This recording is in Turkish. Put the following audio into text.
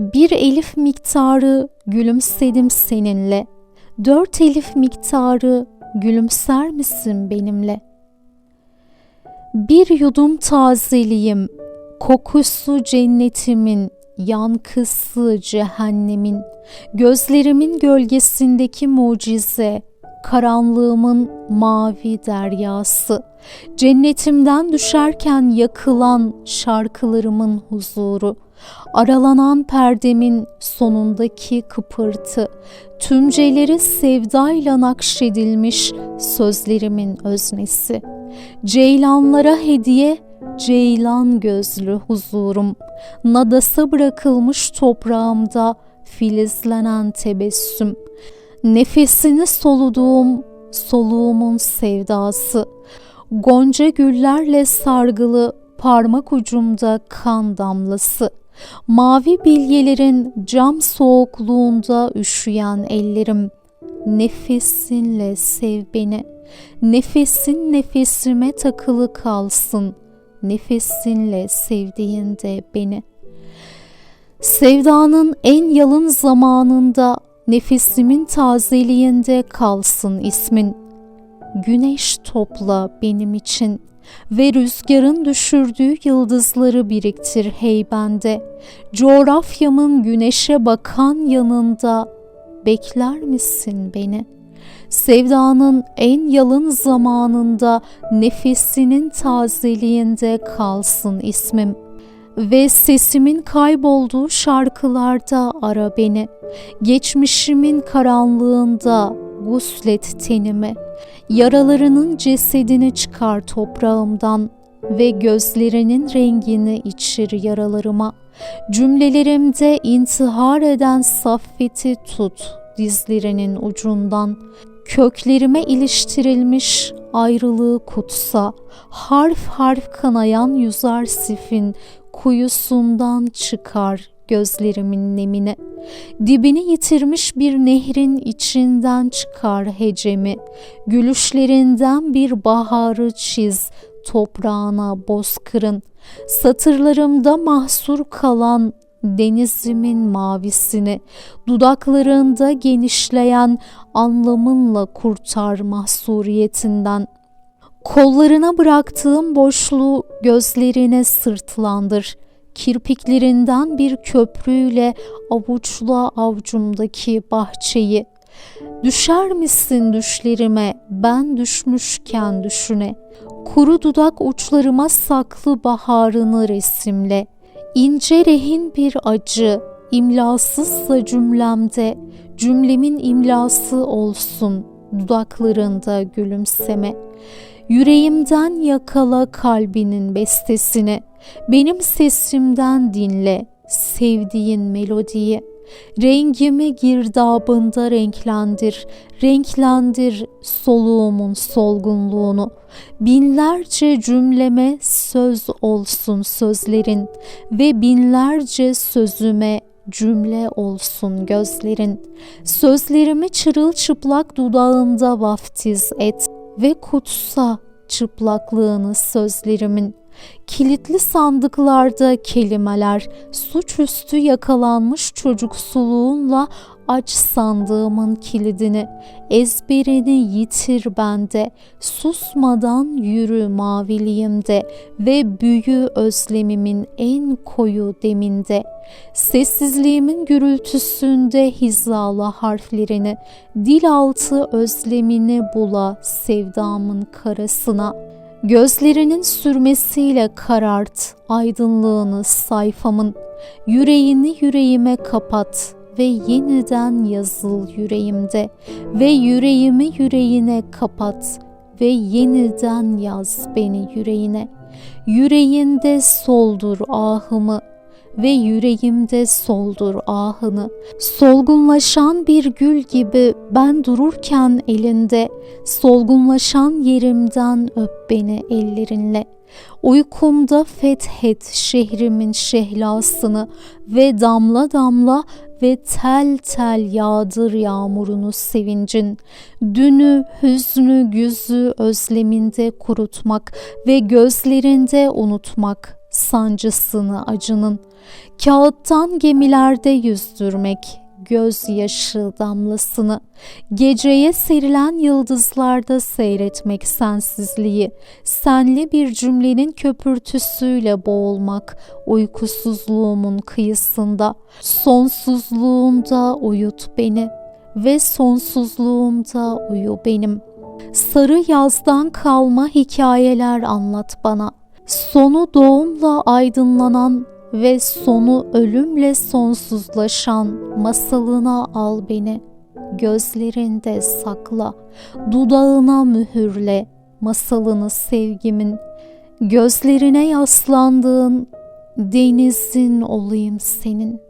Bir elif miktarı gülümsedim seninle. Dört elif miktarı gülümser misin benimle? Bir yudum tazeliyim, kokusu cennetimin, yankısı cehennemin, gözlerimin gölgesindeki mucize, karanlığımın mavi deryası, cennetimden düşerken yakılan şarkılarımın huzuru, aralanan perdemin sonundaki kıpırtı, tümceleri sevdayla nakşedilmiş sözlerimin öznesi, ceylanlara hediye, ceylan gözlü huzurum, nadasa bırakılmış toprağımda filizlenen tebessüm, nefesini soluduğum soluğumun sevdası, gonca güllerle sargılı parmak ucumda kan damlası, mavi bilyelerin cam soğukluğunda üşüyen ellerim, nefesinle sev beni, nefesin nefesime takılı kalsın, nefesinle sevdiğinde beni. Sevdanın en yalın zamanında nefesimin tazeliğinde kalsın ismin. Güneş topla benim için ve rüzgarın düşürdüğü yıldızları biriktir heybende. Coğrafyamın güneşe bakan yanında bekler misin beni? Sevdanın en yalın zamanında nefesinin tazeliğinde kalsın ismim ve sesimin kaybolduğu şarkılarda ara beni. Geçmişimin karanlığında guslet tenimi, yaralarının cesedini çıkar toprağımdan ve gözlerinin rengini içir yaralarıma. Cümlelerimde intihar eden saffeti tut dizlerinin ucundan. Köklerime iliştirilmiş ayrılığı kutsa, harf harf kanayan yüzer sifin kuyusundan çıkar gözlerimin nemine. Dibini yitirmiş bir nehrin içinden çıkar hecemi. Gülüşlerinden bir baharı çiz toprağına bozkırın. Satırlarımda mahsur kalan denizimin mavisini, dudaklarında genişleyen anlamınla kurtar mahsuriyetinden. Kollarına bıraktığım boşluğu gözlerine sırtlandır. Kirpiklerinden bir köprüyle avuçla avcumdaki bahçeyi. Düşer misin düşlerime ben düşmüşken düşüne. Kuru dudak uçlarıma saklı baharını resimle. İnce rehin bir acı, imlasızsa cümlemde, cümlemin imlası olsun dudaklarında gülümseme. Yüreğimden yakala kalbinin bestesini, benim sesimden dinle sevdiğin melodiyi. Rengimi girdabında renklendir, renklendir soluğumun solgunluğunu. Binlerce cümleme söz olsun sözlerin ve binlerce sözüme cümle olsun gözlerin. Sözlerimi çırılçıplak dudağında vaftiz et ve kutsa çıplaklığını sözlerimin. Kilitli sandıklarda kelimeler, suçüstü yakalanmış çocuksuluğunla aç sandığımın kilidini, ezberini yitir bende, susmadan yürü maviliğimde ve büyü özlemimin en koyu deminde. Sessizliğimin gürültüsünde hizala harflerini, dil altı özlemini bula sevdamın karasına.'' Gözlerinin sürmesiyle karart aydınlığını sayfamın, yüreğini yüreğime kapat ve yeniden yazıl yüreğimde. Ve yüreğimi yüreğine kapat ve yeniden yaz beni yüreğine. Yüreğinde soldur ahımı ve yüreğimde soldur ahını. Solgunlaşan bir gül gibi ben dururken elinde, solgunlaşan yerimden öp beni ellerinle. Uykumda fethet şehrimin şehlasını ve damla damla ve tel tel yağdır yağmurunu sevincin. Dünü, hüznü, güzü özleminde kurutmak ve gözlerinde unutmak sancısını acının, kağıttan gemilerde yüzdürmek, gözyaşı damlasını, geceye serilen yıldızlarda seyretmek sensizliği, senli bir cümlenin köpürtüsüyle boğulmak, uykusuzluğumun kıyısında, sonsuzluğumda uyut beni ve sonsuzluğumda uyu benim. Sarı yazdan kalma hikayeler anlat bana. Sonu doğumla aydınlanan ve sonu ölümle sonsuzlaşan masalına al beni. Gözlerinde sakla, dudağına mühürle masalını sevgimin. Gözlerine yaslandığın denizin olayım senin.''